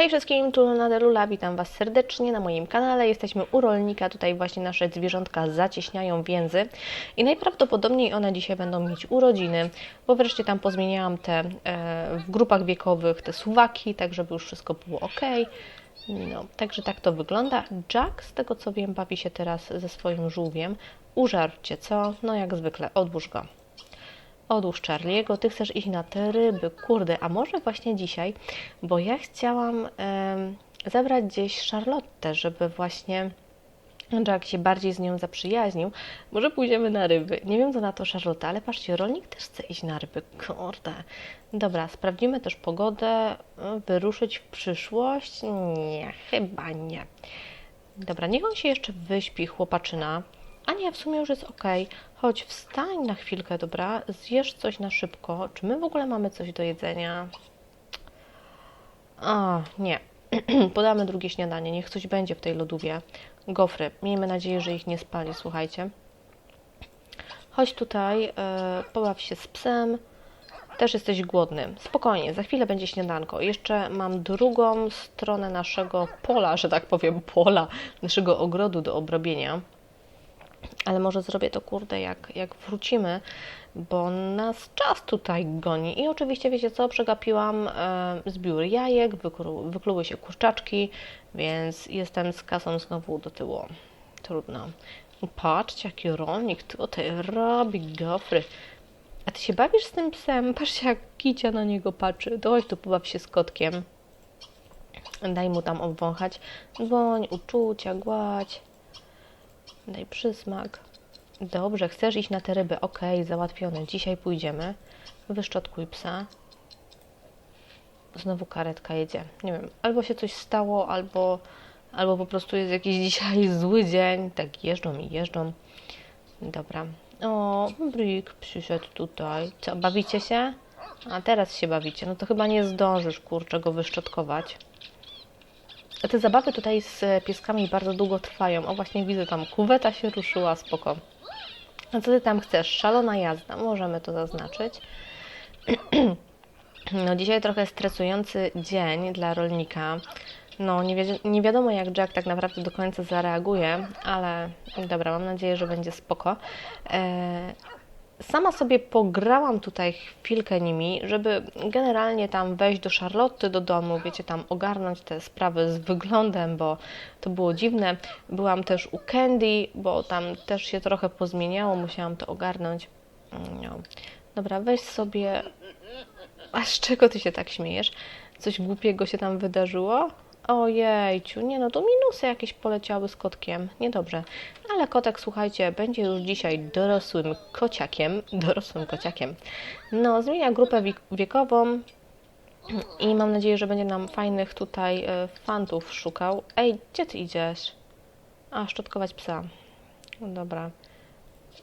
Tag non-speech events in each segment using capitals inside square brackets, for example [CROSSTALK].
Hej wszystkim, tu Nadelula, witam Was serdecznie na moim kanale. Jesteśmy u rolnika, tutaj właśnie nasze zwierzątka zacieśniają więzy i najprawdopodobniej one dzisiaj będą mieć urodziny, bo wreszcie tam pozmieniałam te e, w grupach wiekowych te suwaki, tak żeby już wszystko było ok. No, także tak to wygląda. Jack, z tego co wiem, bawi się teraz ze swoim żółwiem. Użarcie, co? No jak zwykle, odłóż go. Odłóż Charlie'ego, ty chcesz iść na te ryby, kurde, a może właśnie dzisiaj, bo ja chciałam em, zabrać gdzieś Charlotte, żeby właśnie Jack się bardziej z nią zaprzyjaźnił. Może pójdziemy na ryby. Nie wiem co na to Charlotte, ale patrzcie, rolnik też chce iść na ryby, kurde. Dobra, sprawdzimy też pogodę, wyruszyć w przyszłość? Nie, chyba nie. Dobra, niech on się jeszcze wyśpi, chłopaczyna. A nie, w sumie już jest ok. Chodź, wstań na chwilkę, dobra? Zjesz coś na szybko. Czy my w ogóle mamy coś do jedzenia? A, nie. [CLEARS THROAT] Podamy drugie śniadanie. Niech coś będzie w tej lodówie. Gofry. Miejmy nadzieję, że ich nie spali, słuchajcie. Chodź tutaj, yy, pobaw się z psem. Też jesteś głodny. Spokojnie, za chwilę będzie śniadanko. Jeszcze mam drugą stronę naszego pola, że tak powiem, pola, naszego ogrodu do obrobienia ale może zrobię to kurde jak, jak wrócimy, bo nas czas tutaj goni. I oczywiście wiecie co, przegapiłam e, zbiór jajek, wyklu, wykluły się kurczaczki, więc jestem z kasą znowu do tyłu. Trudno. Patrzcie, jaki rolnik tutaj robi gofry. A ty się bawisz z tym psem? Patrzcie, jak kicia na niego patrzy. Chodź tu pobaw się z kotkiem. Daj mu tam obwąchać. Dłoń, uczucia, gładź. Daj przysmak. Dobrze, chcesz iść na te ryby. Okay, załatwione. Dzisiaj pójdziemy. Wyszczotkuj psa. Znowu karetka jedzie. Nie wiem, albo się coś stało, albo, albo po prostu jest jakiś [LAUGHS] dzisiaj zły dzień. Tak jeżdżą i jeżdżą. Dobra. O, Brick przyszedł tutaj. Co, bawicie się? A teraz się bawicie. No to chyba nie zdążysz, kurczę, go wyszczotkować. Te zabawy tutaj z pieskami bardzo długo trwają. O, właśnie widzę tam, kuweta się ruszyła, spoko. A co ty tam chcesz? Szalona jazda, możemy to zaznaczyć. [CLEARS THROAT] No dzisiaj trochę stresujący dzień dla rolnika. No nie, wi nie wiadomo jak Jack tak naprawdę do końca zareaguje, ale dobra, mam nadzieję, że będzie spoko. Eee, sama sobie pograłam tutaj chwilkę nimi, żeby generalnie tam wejść do Charlotte do domu, wiecie, tam ogarnąć te sprawy z wyglądem, bo to było dziwne. Byłam też u Candy, bo tam też się trochę pozmieniało, musiałam to ogarnąć. No. Dobra, weź sobie... A z czego ty się tak śmiejesz? Coś głupiego się tam wydarzyło? Ojejciu, nie no, to minusy jakieś poleciały z kotkiem. Niedobrze. Ale kotek, słuchajcie, będzie już dzisiaj dorosłym kociakiem. Dorosłym kociakiem. No, zmienia grupę wiekową i mam nadzieję, że będzie nam fajnych tutaj e, fantów szukał. Ej, gdzie ty idziesz? A, szczotkować psa. Dobra.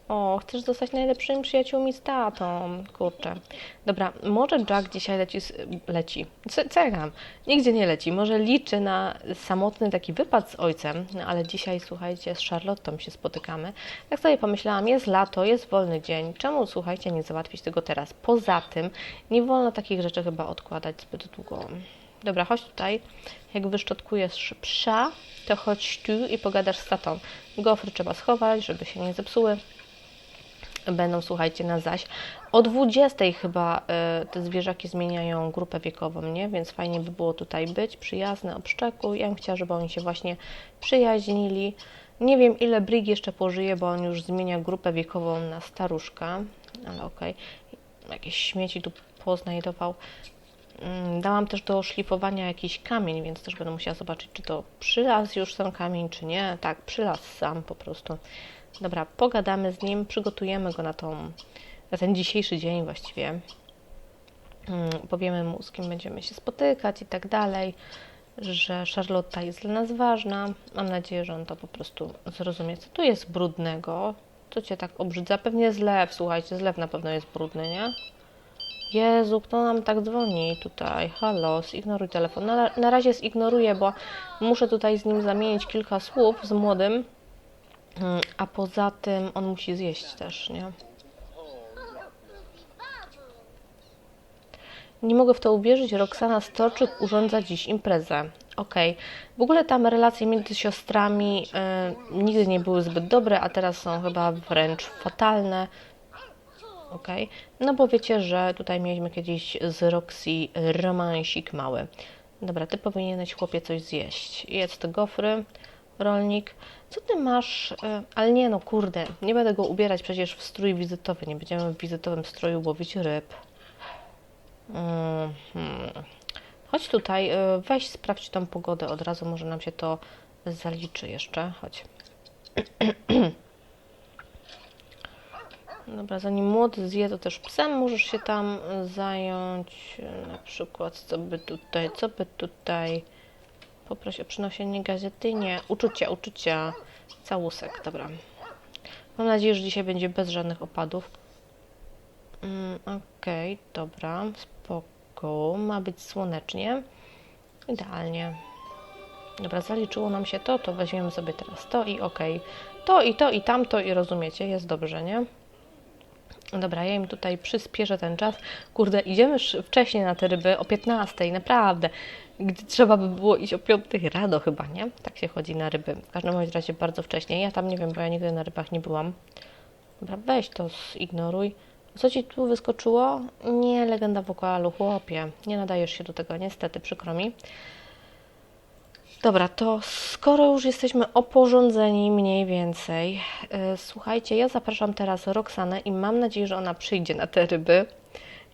O, chcesz zostać najlepszymi przyjaciółmi z tatą. Kurczę. Dobra, może Jack dzisiaj leci. leci. Co ja mam? Nigdzie nie leci. Może liczy na samotny taki wypad z ojcem, no ale dzisiaj, słuchajcie, z Charlottą się spotykamy. Jak sobie pomyślałam, jest lato, jest wolny dzień. Czemu, słuchajcie, nie załatwić tego teraz? Poza tym, nie wolno takich rzeczy chyba odkładać zbyt długo. Dobra, chodź tutaj. Jak wyszczotkujesz psa, to chodź tu i pogadasz z tatą. Gofry trzeba schować, żeby się nie zepsuły będą, słuchajcie, na zaś. O 20 chyba y, te zwierzaki zmieniają grupę wiekową, nie? Więc fajnie by było tutaj być, przyjazne, obszczeku. Ja bym chciała, żeby oni się właśnie przyjaźnili. Nie wiem, ile Brig jeszcze pożyje, bo on już zmienia grupę wiekową na staruszka, ale okej. Okay. Jakieś śmieci tu poznajdował. Mm, dałam też do szlifowania jakiś kamień, więc też będę musiała zobaczyć, czy to przylazł już ten kamień, czy nie. Tak, przylazł sam po prostu. Dobra, pogadamy z nim, przygotujemy go na, tą, na ten dzisiejszy dzień właściwie. Hmm, powiemy mu, z kim będziemy się spotykać i tak dalej, że Charlotta jest dla nas ważna. Mam nadzieję, że on to po prostu zrozumie. Co tu jest brudnego? Co cię tak obrzydza? Pewnie zlew, słuchajcie, zlew na pewno jest brudny, nie? Jezu, kto nam tak dzwoni tutaj? Halo, zignoruj telefon. Na, na razie zignoruję, bo muszę tutaj z nim zamienić kilka słów z młodym, Mm, a poza tym on musi zjeść też, nie? Nie mogę w to uwierzyć, Roxana Storczyk urządza dziś imprezę. Okej. W ogóle tam relacje między siostrami y, nigdy nie były zbyt dobre, a teraz są chyba wręcz fatalne. Okej. No bo wiecie, że tutaj mieliśmy kiedyś z Roxy romansik mały. Dobra, ty powinieneś chłopie coś zjeść. Jedz te gofry, rolnik. Co ty masz? E, Ale nie no, kurde, nie będę go ubierać przecież w strój wizytowy. Nie będziemy w wizytowym stroju łowić ryb. Mhm. Chodź tutaj, e, weź sprawdź tą pogodę od razu, może nam się to zaliczy jeszcze. Chodź. [CLEARS THROAT] Dobra, zanim młody zje, to też psem możesz się tam zająć. Na przykład, co by tutaj, co by tutaj. Poproś o przynoszenie gazety. Nie, uczucia, uczucia. Całusek, dobra. Mam nadzieję, że dzisiaj będzie bez żadnych opadów. Mm, Okej, dobra, spoko. Ma być słonecznie. Idealnie. Dobra, zaliczyło nam się to, to weźmiemy sobie teraz to i okej. To i to i tamto i rozumiecie, jest dobrze, nie? Dobra, ja im tutaj przyspieszę ten czas. Kurde, idziemy wcześniej na te ryby, o 15, naprawdę. Gdy trzeba by było iść o 5 rano chyba, nie? Tak się chodzi na ryby. W każdym razie bardzo wcześnie. Ja tam nie wiem, bo ja nigdy na rybach nie byłam. Dobra, weź to zignoruj. Co ci tu wyskoczyło? Nie, legenda wokalu, chłopie. Nie nadajesz się do tego, niestety, przykro mi. Dobra, to skoro już jesteśmy oporządzeni mniej więcej, yy, słuchajcie, ja zapraszam teraz Roxanę i mam nadzieję, że ona przyjdzie na te ryby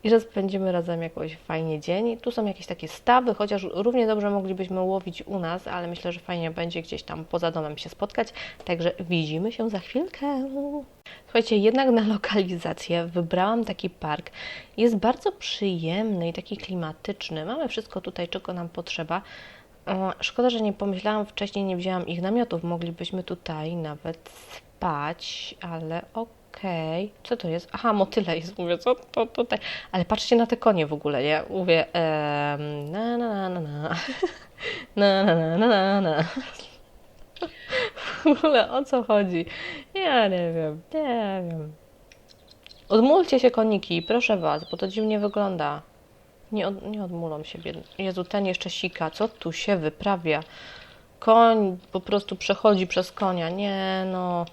i że spędzimy razem jakoś fajnie dzień. Tu są jakieś takie stawy, chociaż równie dobrze moglibyśmy łowić u nas, ale myślę, że fajnie będzie gdzieś tam poza domem się spotkać, także widzimy się za chwilkę. Słuchajcie, jednak na lokalizację wybrałam taki park. Jest bardzo przyjemny i taki klimatyczny. Mamy wszystko tutaj, czego nam potrzeba. Szkoda, że nie pomyślałam wcześniej, nie wzięłam ich namiotów. Moglibyśmy tutaj nawet spać, ale okej. Co to jest? Aha, motyle jest, mówię, co to tutaj? Ale patrzcie na te konie w ogóle, nie? Mówię, em, na na na na [LAUGHS] na na na na na na W ogóle o co chodzi? Ja nie wiem, nie wiem. Odmulcie się koniki, proszę Was, bo to dziwnie wygląda. Nie, od, nie odmulą się. Jezu, ten jeszcze sika. Co tu się wyprawia? Koń po prostu przechodzi przez konia. Nie, no.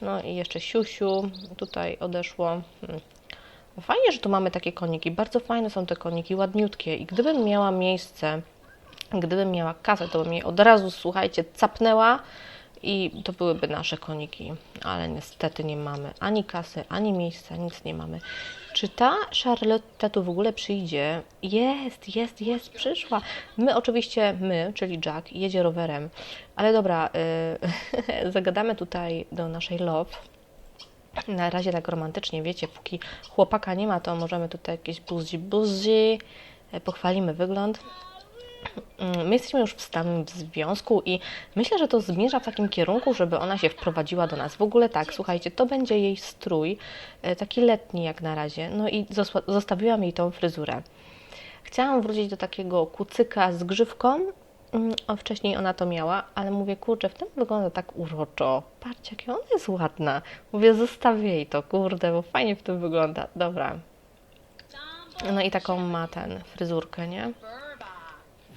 No i jeszcze siusiu. Tutaj odeszło. Hmm. Fajnie, że tu mamy takie koniki. Bardzo fajne są te koniki, ładniutkie. I gdybym miała miejsce, gdybym miała kasę, to bym je od razu, słuchajcie, capnęła i to byłyby nasze koniki. Ale niestety nie mamy ani kasy, ani miejsca, nic nie mamy. Czy ta Charlotte tu w ogóle przyjdzie? Jest, jest, jest, przyszła. My oczywiście, my, czyli Jack, jedzie rowerem. Ale dobra, y, [LAUGHS] zagadamy tutaj do naszej love. Na razie tak romantycznie, wiecie, póki chłopaka nie ma, to możemy tutaj jakieś buzi buzi, e, pochwalimy wygląd. Mm, My jesteśmy już w stałym związku i myślę, że to zmierza w takim kierunku, żeby ona się wprowadziła do nas. W ogóle tak, słuchajcie, to będzie jej strój, e, taki letni jak na razie. No i zostawiłam jej tą fryzurę. Chciałam wrócić do takiego kucyka z grzywką, mm, a wcześniej ona to miała, ale mówię, kurczę, w tym wygląda tak uroczo. Patrzcie, jaka ona jest ładna. Mówię, zostawię jej to, kurde, bo fajnie w tym wygląda. Dobra. No i taką ma ten, fryzurkę, nie?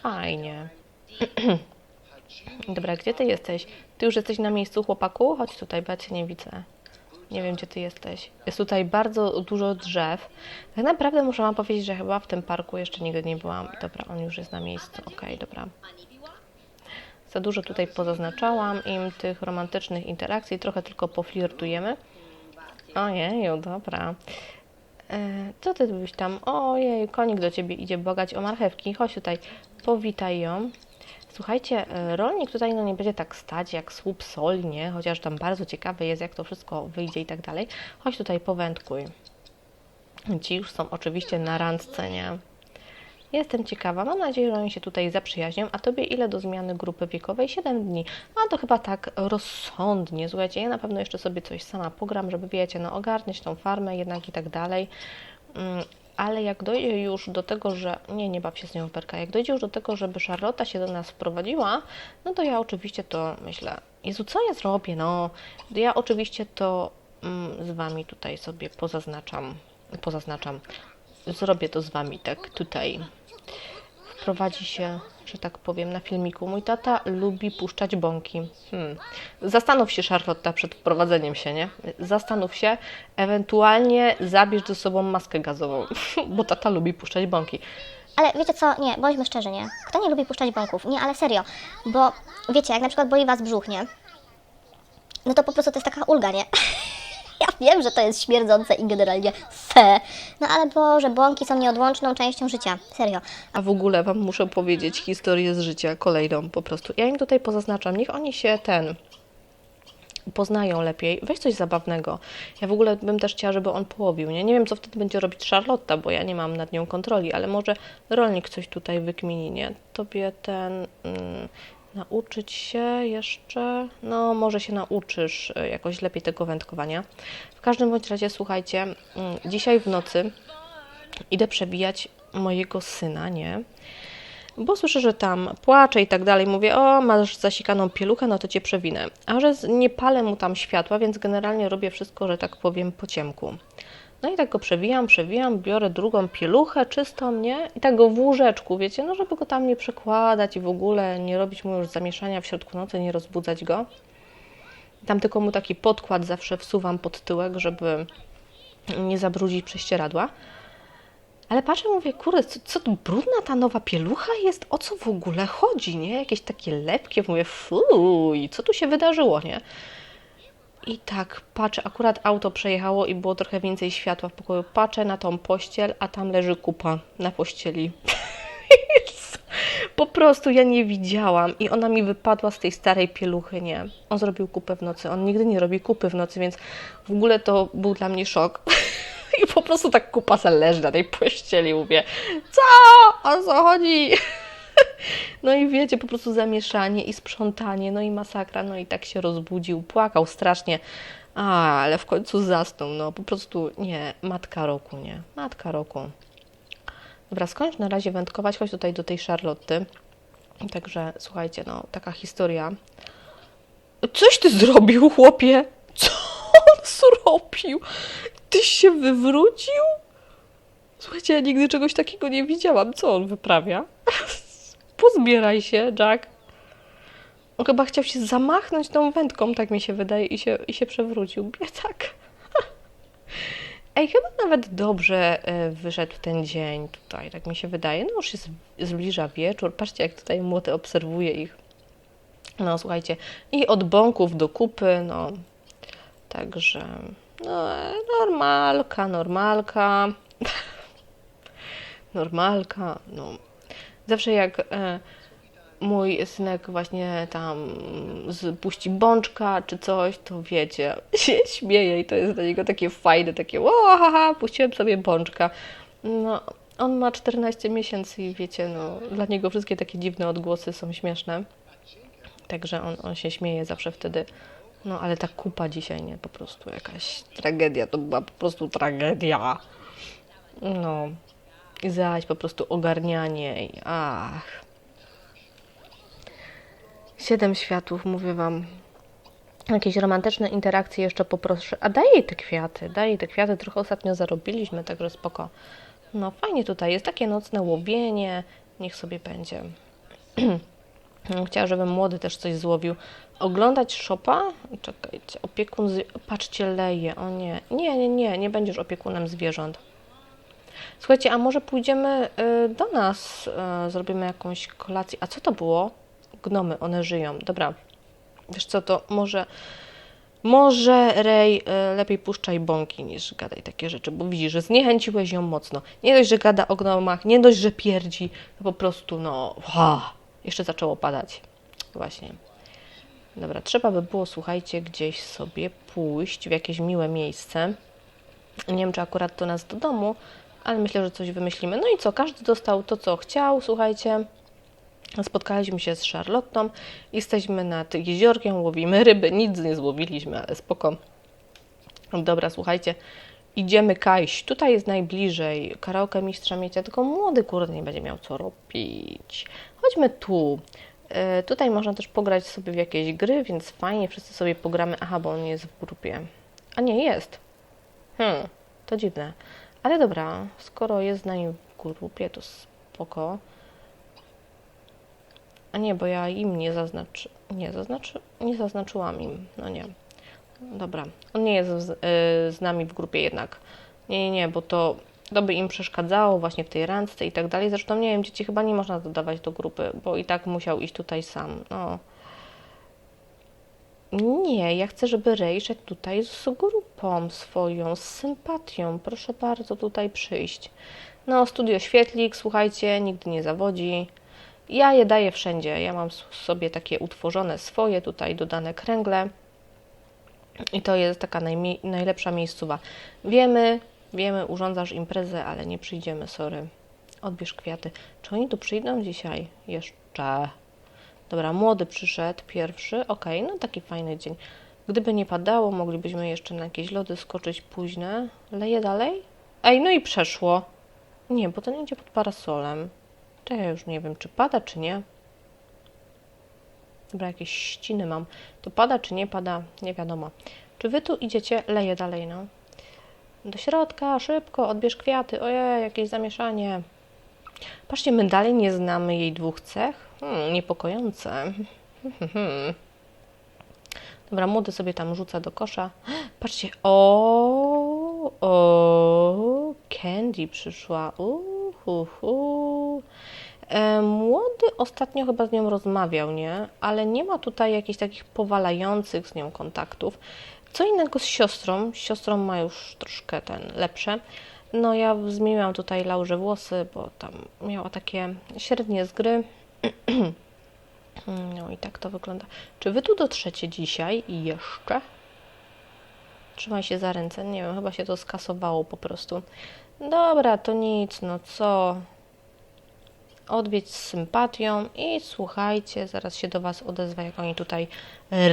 Fajnie. [CLEARS THROAT] Dobra, gdzie ty jesteś? Ty już jesteś na miejscu, chłopaku? Chodź tutaj, bo ja cię nie widzę. Nie wiem, gdzie ty jesteś. Jest tutaj bardzo dużo drzew. Tak naprawdę muszę wam powiedzieć, że chyba w tym parku jeszcze nigdy nie byłam. Dobra, on już jest na miejscu. Okej, dobra. Za dużo tutaj pozaznaczałam im tych romantycznych interakcji. Trochę tylko poflirtujemy. Ojeju, dobra. E, Co ty byś tam? Ojej, konik do ciebie idzie bogać o marchewki. Chodź tutaj, powitaj ją. Słuchajcie, e, rolnik tutaj no nie będzie tak stać jak słup soli, nie? Chociaż tam bardzo ciekawy jest, jak to wszystko wyjdzie i tak dalej. Chodź tutaj, powędkuj. Ci już są oczywiście na randce, nie? Jestem ciekawa. Mam nadzieję, że oni się tutaj zaprzyjaźnią. A tobie ile do zmiany grupy wiekowej? 7 dni. A to chyba tak rozsądnie. Słuchajcie, ja na pewno jeszcze sobie coś sama pogram, żeby wiecie, no ogarniać tą farmę jednak i tak dalej. Ale jak dojdzie już do tego, że. Nie, nie baw się z nią perka. Jak dojdzie już do tego, żeby Charlotta się do nas wprowadziła, no to ja oczywiście to myślę. Jezu, co ja zrobię? No, ja oczywiście to mm, z wami tutaj sobie pozaznaczam. Pozaznaczam zrobię to z wami tak tutaj. Wprowadzi się, że tak powiem, na filmiku. Mój tata lubi puszczać bąki. Hmm. Zastanów się, Charlotta, przed wprowadzeniem się, nie? Zastanów się, ewentualnie zabierz ze sobą maskę gazową, [LAUGHS] bo tata lubi puszczać bąki. Ale wiecie co, nie, bądźmy szczerzy, nie. Kto nie lubi puszczać bąków? Nie, ale serio. Bo wiecie, jak na przykład boli was brzuch, nie? No to po prostu to jest taka ulga, nie? [LAUGHS] [LAUGHS] Ja wiem, że to jest śmierdzące i generalnie fe. No ale Boże, bąki są nieodłączną częścią życia. Serio. A w ogóle Wam muszę powiedzieć historię z życia kolejną po prostu. Ja im tutaj pozaznaczam, niech oni się ten poznają lepiej. Weź coś zabawnego. Ja w ogóle bym też chciała, żeby on połowił, nie? Nie wiem, co wtedy będzie robić Charlotta, bo ja nie mam nad nią kontroli, ale może rolnik coś tutaj wykmini, nie? Tobie ten... Mm, nauczyć się jeszcze... No, może się nauczysz y, jakoś lepiej tego wędkowania. W każdym bądź razie, słuchajcie, mm, dzisiaj w nocy idę przebijać mojego syna, nie? Bo słyszę, że tam płacze i tak dalej. Mówię, o, masz zasikaną pieluchę, no to cię przewinę. A że nie palę mu tam światła, więc generalnie robię wszystko, że tak powiem, po ciemku. No i tak go przewijam, przewijam, biorę drugą pieluchę czystą, nie? I tak go w łóżeczku, wiecie, no żeby go tam nie przekładać i w ogóle nie robić mu już zamieszania w środku nocy, nie rozbudzać go. Tam tylko mu taki podkład zawsze wsuwam pod tyłek, żeby nie zabrudzić prześcieradła. Ale patrzę, mówię, kurde, co, co brudna ta nowa pielucha jest? O co w ogóle chodzi, nie? Jakieś takie lepkie, mówię, fuj, co tu się wydarzyło, nie? I tak patrzę, akurat auto przejechało i było trochę więcej światła w pokoju. Patrzę na tą pościel, a tam leży kupa na pościeli. [LAUGHS] Po prostu ja nie widziałam i ona mi wypadła z tej starej pieluchy, nie. On zrobił kupę w nocy. On nigdy nie robi kupy w nocy, więc w ogóle to był dla mnie szok. [LAUGHS] I po prostu tak kupa se leży na tej pościeli, mówię, co? O co chodzi? [LAUGHS] [LAUGHS] No i wiecie, po prostu zamieszanie i sprzątanie, no i masakra, no i tak się rozbudził, płakał strasznie, a, ale w końcu zasnął, no po prostu nie, matka roku, nie, matka roku. Dobra, skończ na razie wędkować, chodź tutaj do tej Charlotty. Także słuchajcie, no taka historia. Coś ty zrobił, chłopie? Co on zrobił? Tyś się wywrócił? Słuchajcie, ja nigdy czegoś takiego nie widziałam. Co on wyprawia? [LAUGHS] Pozbieraj się, Jack. On chyba chciał się zamachnąć tą wędką, tak mi się wydaje, i się, i się przewrócił. Biedak. [LAUGHS] Ej, chyba nawet dobrze e, wyszedł ten dzień tutaj, tak mi się wydaje. No już się zb- zbliża wieczór. Patrzcie, jak tutaj młody obserwuje ich. No słuchajcie, i od bąków do kupy, no. Także, no, normalka, normalka. [LAUGHS] normalka, no. Zawsze jak e, mój synek właśnie tam puści bączka czy coś, to wiecie, [LAUGHS] się śmieje i to jest dla niego takie fajne, takie o, haha, puściłem sobie bączka. No, on ma 14 miesięcy i wiecie, no, dla niego wszystkie takie dziwne odgłosy są śmieszne. Także on, on się śmieje zawsze wtedy. No, ale ta kupa dzisiaj, nie, po prostu jakaś tragedia, to była po prostu tragedia. No, zaś po prostu ogarnianie i ach. Siedem światów, mówię wam. Jakieś romantyczne interakcje jeszcze poproszę. A daj jej te kwiaty, daj jej te kwiaty. Trochę ostatnio zarobiliśmy, także spoko. No fajnie tutaj jest takie nocne łowienie. Niech sobie będzie. [CLEARS THROAT] Chciała, żeby młody też coś złowił. Oglądać szopa? Czekajcie, opiekun. Z... Patrzcie, leje. O nie. Nie, nie, nie, nie będziesz opiekunem zwierząt. Słuchajcie, a może pójdziemy y, do nas, y, zrobimy jakąś kolację. A co to było? Gnomy, one żyją. Dobra, wiesz co, to może, może Rej, y, lepiej puszczaj bąki niż gadaj takie rzeczy, bo widzisz, że zniechęciłeś ją mocno. Nie dość, że gada o gnomach, nie dość, że pierdzi, to po prostu, no, ha, jeszcze zaczęło padać. Właśnie. Dobra, trzeba by było, słuchajcie, gdzieś sobie pójść w jakieś miłe miejsce. Nie wiem, czy akurat do nas do domu, ale myślę, że coś wymyślimy. No i co, każdy dostał to, co chciał, słuchajcie. Spotkaliśmy się z Charlottą, jesteśmy nad jeziorkiem, łowimy ryby, nic nie złowiliśmy, ale spoko. Dobra, słuchajcie, idziemy kajść. Tutaj jest najbliżej. Karaoke mistrza miecia, tylko młody kurde nie będzie miał co robić. Chodźmy tu. E, tutaj można też pograć sobie w jakieś gry, więc fajnie, wszyscy sobie pogramy. Aha, bo on jest w grupie. A nie, jest. Hmm, to dziwne. Ale dobra, skoro jest z nami w grupie, to spoko. A nie, bo ja im nie zaznaczy... Nie, zaznaczy... Nie zaznaczyłam im. No nie. Dobra. On nie jest z, y, z nami w grupie jednak. Nie, nie, nie, bo to, to by im przeszkadzało właśnie w tej randce i tak dalej. Zresztą nie wiem, dzieci chyba nie można dodawać do grupy, bo i tak musiał iść tutaj sam. No. Nie, ja chcę, żeby Ray szedł tutaj z grupą swoją, z sympatią. Proszę bardzo tutaj przyjść. No, studio Świetlik, słuchajcie, nigdy nie zawodzi. Ja je daję wszędzie. Ja mam sobie takie utworzone swoje tutaj dodane kręgle. I to jest taka najlepsza miejscowa. Wiemy, wiemy, urządzasz imprezę, ale nie przyjdziemy, sorry. Odbierz kwiaty. Czy oni tu przyjdą dzisiaj? Jeszcze. Dobra, młody przyszedł, pierwszy. Okej, no taki fajny dzień. Gdyby nie padało, moglibyśmy jeszcze na jakieś lody skoczyć późne. Leje dalej? Ej, no i przeszło. Nie, bo ten idzie pod parasolem. To ja już nie wiem, czy pada, czy nie. Dobra, jakieś ściny mam. To pada, czy nie pada? Nie wiadomo. Czy wy tu idziecie? Leje dalej, no. Do środka, szybko, odbierz kwiaty. Ojej, jakieś zamieszanie. Patrzcie, my dalej nie znamy jej dwóch cech. Hmm, niepokojące. [LAUGHS] Dobra, młody sobie tam rzuca do kosza. [GASPS] Patrzcie, o, o, Candy przyszła. Uhuhu. E, Młody ostatnio chyba z nią rozmawiał, nie? Ale nie ma tutaj jakichś takich powalających z nią kontaktów. Co innego z siostrą. Siostrą ma już troszkę ten lepsze. No ja zmieniłam tutaj Laurze włosy, bo tam miała takie średnie z gry. [CLEARS THROAT] No i tak to wygląda. Czy wy tu dotrzecie dzisiaj i jeszcze? Trzymaj się za ręce. Nie wiem, chyba się to skasowało po prostu. Dobra, to nic, no co? Odwiedź z sympatią i słuchajcie, zaraz się do Was odezwa, jak oni tutaj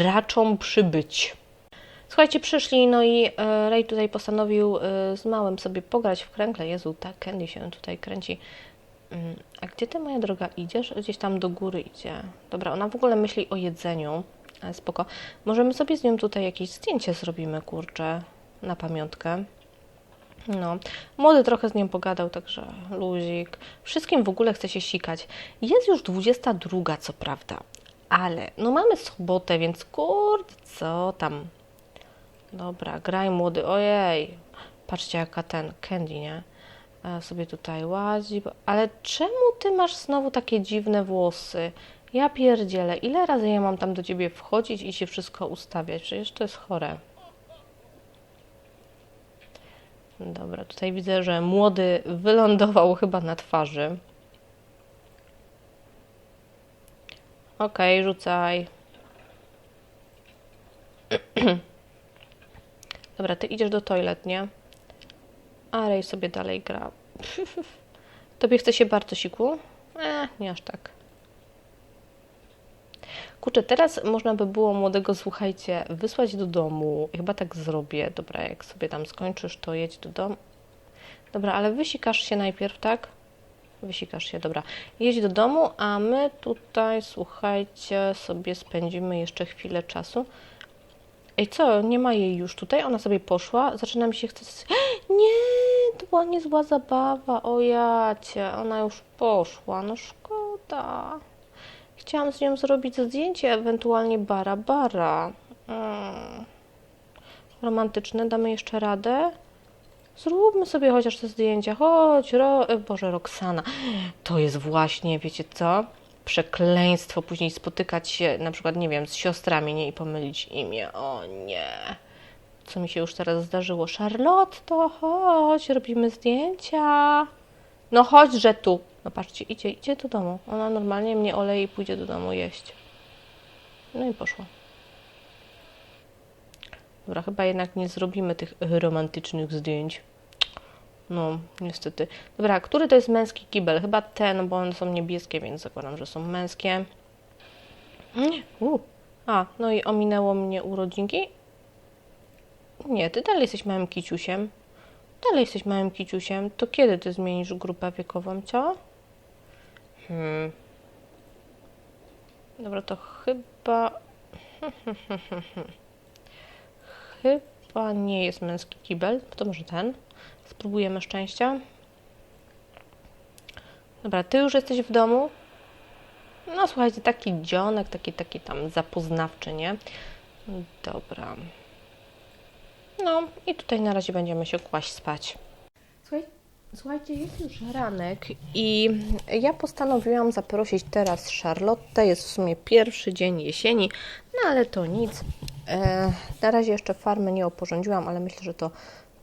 raczą przybyć. Słuchajcie, przyszli, no i e, Ray tutaj postanowił e, z małym sobie pograć w kręgle. Jezu, tak Candy się tutaj kręci. Mm, A gdzie ty, moja droga, idziesz? Gdzieś tam do góry idzie. Dobra, ona w ogóle myśli o jedzeniu. Ale spoko. Możemy sobie z nią tutaj jakieś zdjęcie zrobimy, kurczę, na pamiątkę. No, młody trochę z nią pogadał, także luzik. Wszystkim w ogóle chce się sikać. Jest już 22, co prawda, ale no mamy sobotę, więc kurde, co tam? Dobra, graj młody, ojej. Patrzcie jaka ten, Candy, nie? E, sobie tutaj łazi, ale czemu ty masz znowu takie dziwne włosy? Ja pierdzielę, ile razy ja mam tam do ciebie wchodzić i się wszystko ustawiać? Przecież to jest chore. Dobra, tutaj widzę, że młody wylądował chyba na twarzy. Okej, rzucaj. [CLEARS THROAT] Dobra, ty idziesz do toilet, nie? A Ray sobie dalej gra. [LAUGHS] Tobie chce się bardzo siku? E, nie aż tak. Kurczę, teraz można by było młodego, słuchajcie, wysłać do domu. Chyba tak zrobię. Dobra, jak sobie tam skończysz, to jedź do domu. Dobra, ale wysikasz się najpierw, tak? Wysikasz się, dobra. Jedź do domu, a my tutaj, słuchajcie, sobie spędzimy jeszcze chwilę czasu. Ej, co? Nie ma jej już tutaj? Ona sobie poszła? Zaczyna mi się chce... [GASPS] Nie, to była niezła zabawa. O jacie, ona już poszła. No szkoda. Chciałam z nią zrobić zdjęcie, ewentualnie bara bara. Mm. Romantyczne, damy jeszcze radę? Zróbmy sobie chociaż te zdjęcia. Chodź, ro... Boże, Roxana. To jest właśnie, wiecie co? Przekleństwo później spotykać się, na przykład, nie wiem, z siostrami, nie? I pomylić imię. O nie. Co mi się już teraz zdarzyło? Charlotte, to chodź, robimy zdjęcia. No chodźże tu. No patrzcie, idzie, idzie do domu. Ona normalnie mnie oleje i pójdzie do domu jeść. No i poszła. Dobra, chyba jednak nie zrobimy tych romantycznych zdjęć. No, niestety. Dobra, który to jest męski kibel? Chyba ten, bo one są niebieskie, więc zakładam, że są męskie. Nie. A, no i ominęło mnie urodzinki. Nie, ty dalej jesteś małym kiciusiem. Dalej jesteś małym kiciusiem. To kiedy ty zmienisz grupę wiekową, co? Hmm. Dobra, to chyba... [LAUGHS] Chyba nie jest męski kibel. To może ten? Spróbujemy szczęścia. Dobra, ty już jesteś w domu? No słuchajcie, taki dzionek, taki, taki tam zapoznawczy, nie? Dobra. No i tutaj na razie będziemy się kłaść spać. Słuchaj, słuchajcie, jest już ranek i ja postanowiłam zaprosić teraz Charlotte. Jest w sumie pierwszy dzień jesieni, no ale to nic. E, na razie jeszcze farmy nie oporządziłam, ale myślę, że to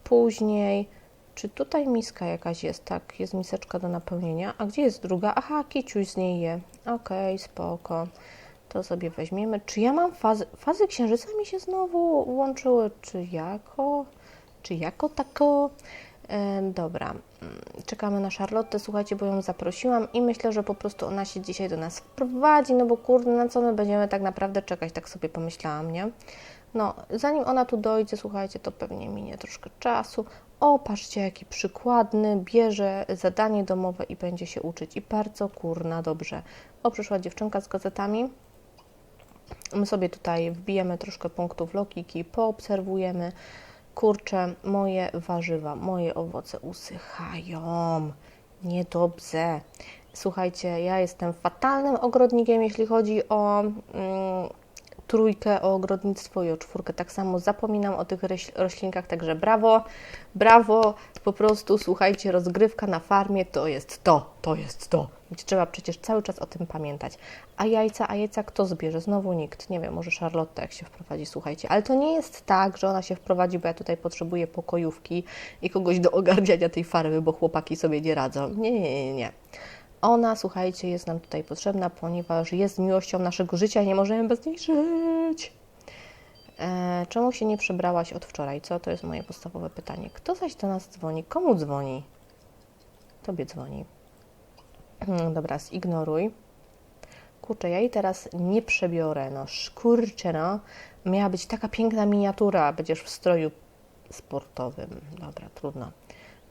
później. Czy tutaj miska jakaś jest? Tak, jest miseczka do napełnienia. A gdzie jest druga? Aha, kiciuś z niej je. Okej, spoko. To sobie weźmiemy. Czy ja mam fazy? Fazy księżyca mi się znowu łączyły? Czy jako? Czy jako tako? E, dobra. Mm, Czekamy na Charlotte, słuchajcie, bo ją zaprosiłam i myślę, że po prostu ona się dzisiaj do nas wprowadzi, no bo kurde, na co my będziemy tak naprawdę czekać, tak sobie pomyślałam, nie? No, zanim ona tu dojdzie, słuchajcie, to pewnie minie troszkę czasu. O, patrzcie, jaki przykładny, bierze zadanie domowe i będzie się uczyć. I bardzo kurna dobrze. O, przyszła dziewczynka z gazetami. My sobie tutaj wbijemy troszkę punktów logiki, poobserwujemy. Kurczę, moje warzywa, moje owoce usychają. Niedobrze. Słuchajcie, ja jestem fatalnym ogrodnikiem, jeśli chodzi o mm, trójkę, o ogrodnictwo i o czwórkę. Tak samo zapominam o tych roś- roślinkach, także brawo, brawo. Po prostu słuchajcie, rozgrywka na farmie to jest to, to jest to. Będzie Trzeba przecież cały czas o tym pamiętać. A jajca, a jajca kto zbierze? Znowu nikt. Nie wiem, może Charlotte jak się wprowadzi, słuchajcie. Ale to nie jest tak, że ona się wprowadzi, bo ja tutaj potrzebuję pokojówki i kogoś do ogarniania tej farmy, bo chłopaki sobie nie radzą. Nie, nie, nie, nie. Ona, słuchajcie, jest nam tutaj potrzebna, ponieważ jest miłością naszego życia i nie możemy bez niej żyć. E, czemu się nie przebrałaś od wczoraj? Co? To jest moje podstawowe pytanie. Kto zaś do nas dzwoni? Komu dzwoni? Tobie dzwoni. Hmm, Dobra, zignoruj. Kurczę, ja jej teraz nie przebiorę. No, kurczę, no. Miała być taka piękna miniatura, będziesz w stroju sportowym. Dobra, trudno.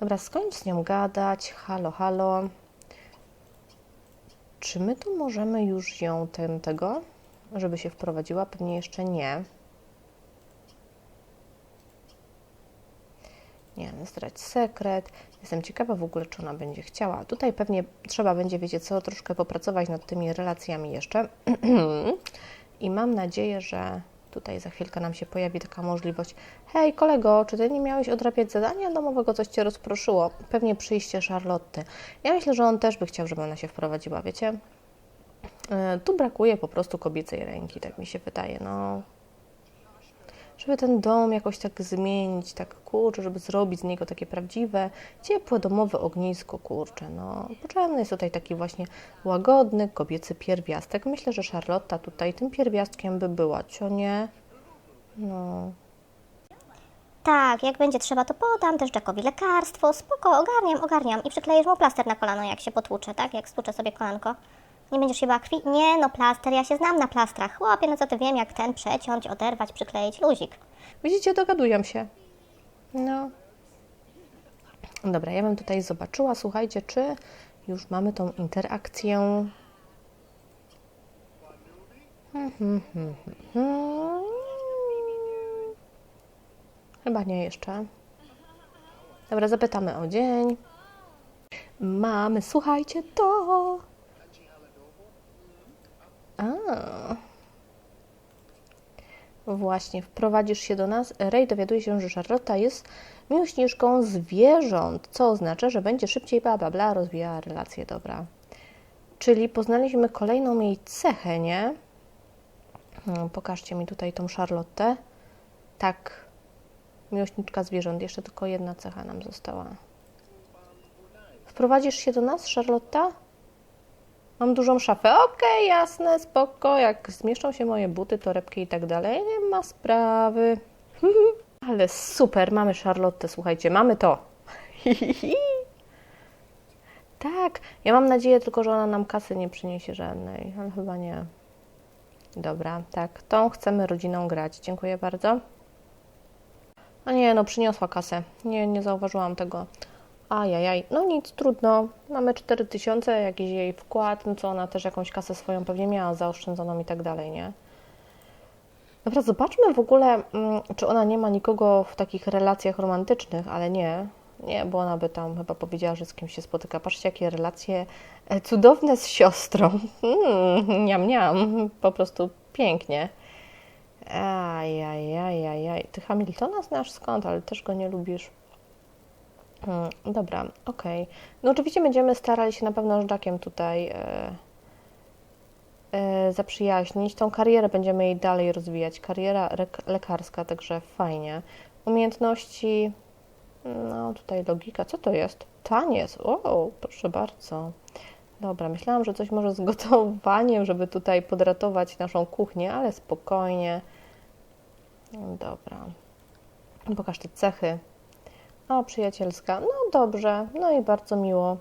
Dobra, skończ z nią gadać. Halo, halo. Czy my tu możemy już ją ten, tego, żeby się wprowadziła? Pewnie jeszcze nie. Nie, zdrać sekret. Jestem ciekawa w ogóle, czy ona będzie chciała. Tutaj pewnie trzeba będzie, wiecie co, troszkę popracować nad tymi relacjami jeszcze. [CLEARS THROAT] I mam nadzieję, że tutaj za chwilkę nam się pojawi taka możliwość. Hej, kolego, czy ty nie miałeś odrabiać zadania domowego? Coś cię rozproszyło. Pewnie przyjście Charlotte. Ja myślę, że on też by chciał, żeby ona się wprowadziła, wiecie? E, Tu brakuje po prostu kobiecej ręki, tak mi się wydaje. No, żeby ten dom jakoś tak zmienić, tak kurczę, żeby zrobić z niego takie prawdziwe, ciepłe, domowe ognisko, kurczę, no. Potrzebny jest tutaj taki właśnie łagodny, kobiecy pierwiastek. Myślę, że Charlotta tutaj tym pierwiastkiem by była, co nie? No, Tak, jak będzie trzeba, to podam też Jackowi lekarstwo. Spoko, ogarniam, ogarniam. I przyklejesz mu plaster na kolano, jak się potłucze, tak? Jak stłucze sobie kolanko. Nie będziesz się bała krwi? Nie, no plaster, ja się znam na plastrach. Chłopie, no co ty wiem, jak ten przeciąć, oderwać, przykleić, luzik. widzicie, dogadują się. No. Dobra, ja bym tutaj zobaczyła, słuchajcie, czy już mamy tą interakcję. Mhm, mhm, mhm. Chyba nie jeszcze. Dobra, zapytamy o dzień. Mamy, słuchajcie, to. A. Właśnie, wprowadzisz się do nas. Ray dowiaduje się, że Charlotta jest miłośniczką zwierząt, co oznacza, że będzie szybciej bla bla bla rozwijała relacje, dobra. Czyli poznaliśmy kolejną jej cechę, nie? Hmm, Pokażcie mi tutaj tą Charlottę. Tak, miłośniczka zwierząt. Jeszcze tylko jedna cecha nam została. Wprowadzisz się do nas, Charlotta? Mam dużą szafę. Okej, jasne, spoko. Jak zmieszczą się moje buty, torebki i tak dalej, nie ma sprawy. [LAUGHS] Ale super, mamy Charlotte, słuchajcie, mamy to. [LAUGHS] tak, ja mam nadzieję tylko, że ona nam kasy nie przyniesie żadnej, ale chyba nie. Dobra, tak, tą chcemy rodziną grać. Dziękuję bardzo. A nie, no przyniosła kasę. Nie, nie zauważyłam tego. Ajajaj, no nic, trudno. Mamy 4000, jakiś jej wkład, no co ona też jakąś kasę swoją pewnie miała zaoszczędzoną i tak dalej, nie? Dobra, zobaczmy w ogóle, mm, czy ona nie ma nikogo w takich relacjach romantycznych, ale nie. Nie, bo ona by tam chyba powiedziała, że z kimś się spotyka. Patrzcie, jakie relacje e, cudowne z siostrą. Mm, niam, niam. Po prostu pięknie. Ajajajajaj. Ty Hamiltona znasz skąd, ale też go nie lubisz. Mm, dobra, okej. No oczywiście będziemy starali się na pewno z Jackiem tutaj e, e, zaprzyjaźnić. Tą karierę będziemy jej dalej rozwijać. Kariera lekarska, także fajnie. Umiejętności, no tutaj logika. Co to jest? Taniec. O, proszę bardzo. Dobra, myślałam, że coś może z [LAUGHS] gotowaniem, żeby tutaj podratować naszą kuchnię, ale spokojnie. Dobra. Pokaż te cechy. O, przyjacielska. No dobrze, no i bardzo miło.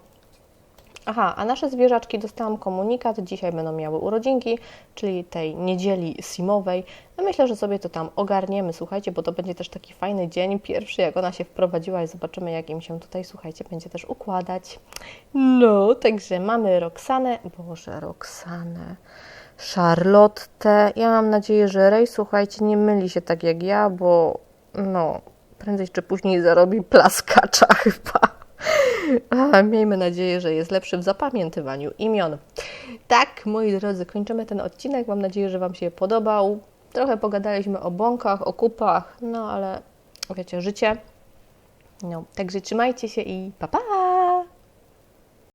Aha, a nasze zwierzaczki dostałam komunikat, dzisiaj będą miały urodzinki, czyli tej niedzieli simowej. No myślę, że sobie to tam ogarniemy, słuchajcie, bo to będzie też taki fajny dzień, pierwszy jak ona się wprowadziła i zobaczymy jak im się tutaj, słuchajcie, będzie też układać. No, także mamy Roxanę, Boże, Roxanę, Charlotte. Ja mam nadzieję, że Rej, słuchajcie, nie myli się tak jak ja, bo no, prędzej czy później zarobi plaskacza [LAUGHS] chyba. Miejmy nadzieję, że jest lepszy w zapamiętywaniu imion. Tak, moi drodzy, kończymy ten odcinek. Mam nadzieję, że Wam się podobał. Trochę pogadaliśmy o bąkach, o kupach, no ale wiecie, życie. No, także trzymajcie się i pa pa!